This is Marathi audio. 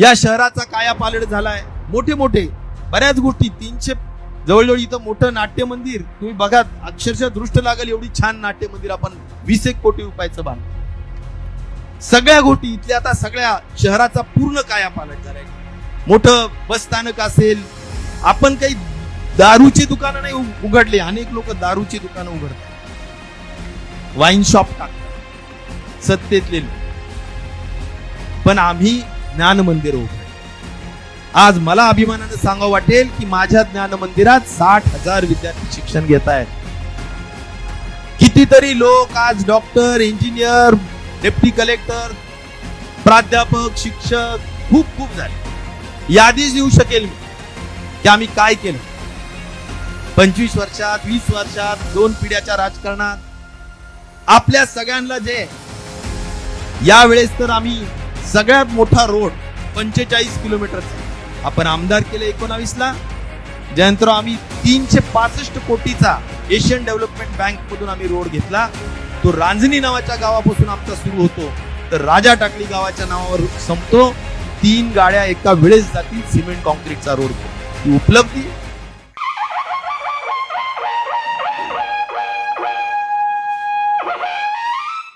या शहराचा कायापालट झालाय. मोठे मोठे बऱ्याच गोष्टी तीनशे जवळजवळ इथं मोठं नाट्य मंदिर तुम्ही बघा अक्षरशः दृष्ट लागेल एवढी छान नाट्य मंदिर आपण वीस एक कोटी रुपयाचं बांध सगळ्या गोष्टी इथल्या आता सगळ्या शहराचा पूर्ण कायापालट झालाय. मोठं बस स्थानक असेल आपण काही दारूची दुकानं नाही उघडली अनेक लोक दारूची दुकानं उघडतात. वाईन शॉप टाकतात. सत्तेतले लोक. पण आम्ही ज्ञान मंदिर उघडले आज मला अभिमानानं सांगावं वाटेल की माझ्या ज्ञान मंदिरात साठ हजार विद्यार्थी शिक्षण घेत आहेत. कितीतरी लोक आज डॉक्टर इंजिनियर डेप्टी कलेक्टर प्राध्यापक शिक्षक खूप खूप झाले. यादीच येऊ शकेल मी की आम्ही काय केलं. पंचवीस वर्षात वीस वर्षात दोन पिढ्याच्या राजकारणात आपल्या सगळ्यांना जे यावेळेस तर आम्ही सगळ्यात मोठा रोड पंचेचाळीस किलोमीटरचा आपण आमदार केले एकोणावीसला ज्यानंतर आम्ही तीनशे पासष्ट कोटीचा एशियन डेव्हलपमेंट बँक मधून आम्ही रोड घेतला. तो रांजणी नावाच्या गावापासून आमचा सुरू होतो. तर राजा टाकली गावाच्या नावावर संपतो. तीन गाड्या एका वेळेस जातील सिमेंट कॉन्क्रीटचा रोड. ही उपलब्धी